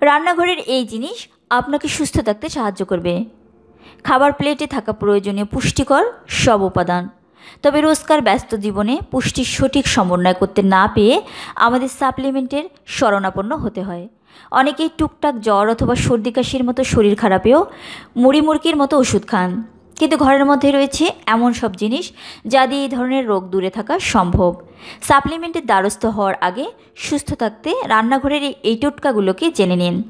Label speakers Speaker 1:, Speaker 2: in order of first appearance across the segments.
Speaker 1: রান্নাঘরের এই জিনিস আপনাকে সুস্থ থাকতে সাহায্য করবে। খাবার প্লেটে থাকা প্রয়োজনীয় পুষ্টিকর সব উপাদান। তবে রোজকার ব্যস্ত জীবনে পুষ্টির সঠিক সমন্বয় করতে না পেয়ে আমাদের সাপ্লিমেন্টের শরণাপন্ন হতে হয়। অনেকেই টুকটাক জ্বর অথবা সর্দি কাশির মতো শরীর খারাপেও মুড়ি মুরগির মতো ওষুধ খান। কিন্তু ঘরের মধ্যে রয়েছে এমন সব জিনিস যা দিয়ে এই ধরনের রোগ দূরে থাকা সম্ভব। সাপ্লিমেন্টের দ্বারস্থ হওয়ার আগে সুস্থ থাকতে রান্নাঘরের এই- টোটকাগুলোকে জেনে নিন।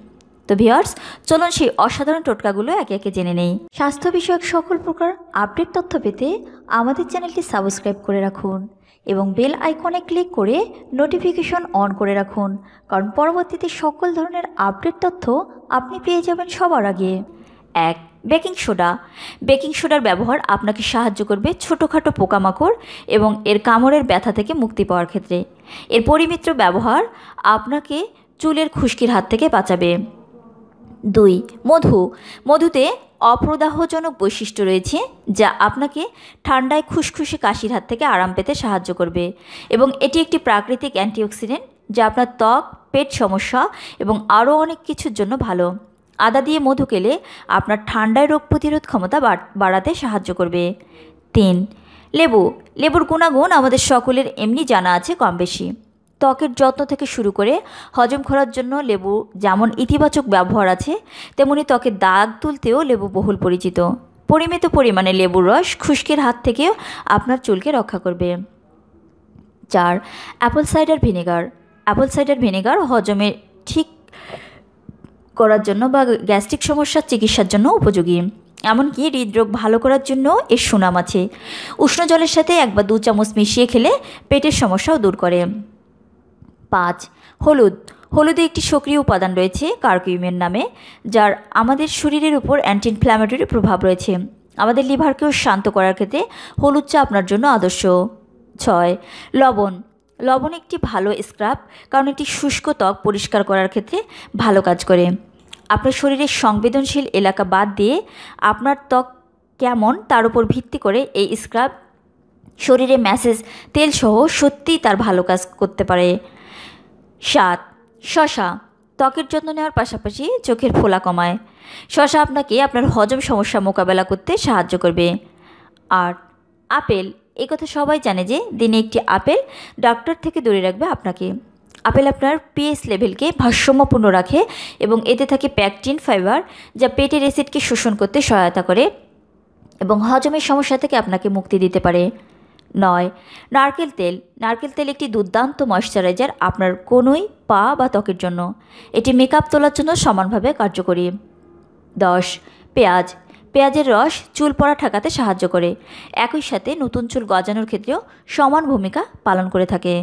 Speaker 1: তো ভিওয়ার্স চলুন সেই অসাধারণ টোটকাগুলো একে একে জেনে নেই। স্বাস্থ্য বিষয়ক সকল প্রকার আপডেট তথ্য পেতে আমাদের চ্যানেলটি সাবস্ক্রাইব করে রাখুন এবং বেল আইকনে ক্লিক করে নোটিফিকেশন অন করে রাখুন, কারণ পরবর্তীতে সকল ধরনের আপডেট তথ্য আপনি পেয়ে যাবেন সবার আগে। এক বেকিং সোডা। বেকিং সোডার ব্যবহার আপনাকে সাহায্য করবে ছোটোখাটো পোকামাকড় এবং এর কামড়ের ব্যথা থেকে মুক্তি পাওয়ার ক্ষেত্রে। এর পরিমিত্র ব্যবহার আপনাকে চুলের খুশকির হাত থেকে বাঁচাবে। দুই, মধু। মধুতে অপ্রদাহজনক বৈশিষ্ট্য রয়েছে যা আপনাকে ঠান্ডায় খুশখুশে কাশির হাত থেকে আরাম পেতে সাহায্য করবে এবং এটি একটি প্রাকৃতিক অ্যান্টিঅক্সিডেন্ট যা আপনার ত্বক, পেট সমস্যা এবং আরও অনেক কিছুর জন্য ভালো। আদা দিয়ে মধু খেলে আপনার ঠান্ডায় রোগ প্রতিরোধ ক্ষমতা বাড়াতে সাহায্য করবে। তিন, লেবু। লেবুর গুণাগুণ আমাদের সকলের এমনি জানা আছে কম বেশি। ত্বকের যত্ন থেকে শুরু করে হজম করার জন্য লেবু যেমন ইতিবাচক ব্যবহার আছে, তেমনি ত্বকের দাগ তুলতেও লেবু বহুল পরিচিত। পরিমিত পরিমাণে লেবুর রস খুশকির হাত থেকেও আপনার চুলকে রক্ষা করবে। চার, apple cider vinegar. Apple cider vinegar হজমের ঠিক করার জন্য বা গ্যাস্ট্রিক সমস্যার চিকিৎসার জন্য উপযোগী। এমনকি হৃদরোগ ভালো করার জন্য এর সুনাম আছে। উষ্ণ জলের সাথে এক বা দু চামচ মিশিয়ে খেলে পেটের সমস্যাও দূর করে। পাঁচ, হলুদ। হলুদে একটি সক্রিয় উপাদান রয়েছে, কার্কিউমিন নামে, যার আমাদের শরীরের উপর অ্যান্টি ইনফ্ল্যামেটরি প্রভাব রয়েছে। আমাদের লিভারকেও শান্ত করার ক্ষেত্রে হলুদ চা আপনার জন্য আদর্শ। ছয়, লবণ। লবণ একটি ভালো স্ক্রাব কারণ এটি শুষ্ক ত্বক পরিষ্কার করার ক্ষেত্রে ভালো কাজ করে। আপনার শরীরের সংবেদনশীল এলাকা বাদ দিয়ে আপনার ত্বক কেমন তার উপর ভিত্তি করে এই স্ক্রাব শরীরে ম্যাসেজ তেলসহ সত্যিই তার ভালো কাজ করতে পারে। সাত, শশা। ত্বকের যত্ন নেওয়ার পাশাপাশি চোখের ফোলা কমায়। শশা আপনাকে আপনার হজম সমস্যা মোকাবেলা করতে সাহায্য করবে। আর আপেল। এই কথা সবাই জানে যে দিনে একটি আপেল ডক্টর থেকে দূরে রাখবে আপনাকে। আপেল আপনার পিএস লেভেলকে ভারসাম্যপূর্ণ রাখে এবং এতে থাকে প্যাকটিন ফাইবার যা পেটের অ্যাসিডকে শোষণ করতে সহায়তা করে এবং হজমের সমস্যা থেকে আপনাকে মুক্তি দিতে পারে। নয়, নারকেল তেল। নারকেল তেল একটি দুর্দান্ত ময়শ্চারাইজার আপনার কোনোই পা বা ত্বকের জন্য। এটি মেকআপ তোলার জন্য সমানভাবে কার্যকরী। দশ, পেঁয়াজ। পেঁয়াজের রস চুল পড়া ঠেকাতে সাহায্য করে। একই সাথে নতুন চুল গজানোর ক্ষেত্রেও সমান ভূমিকা পালন করে থাকে।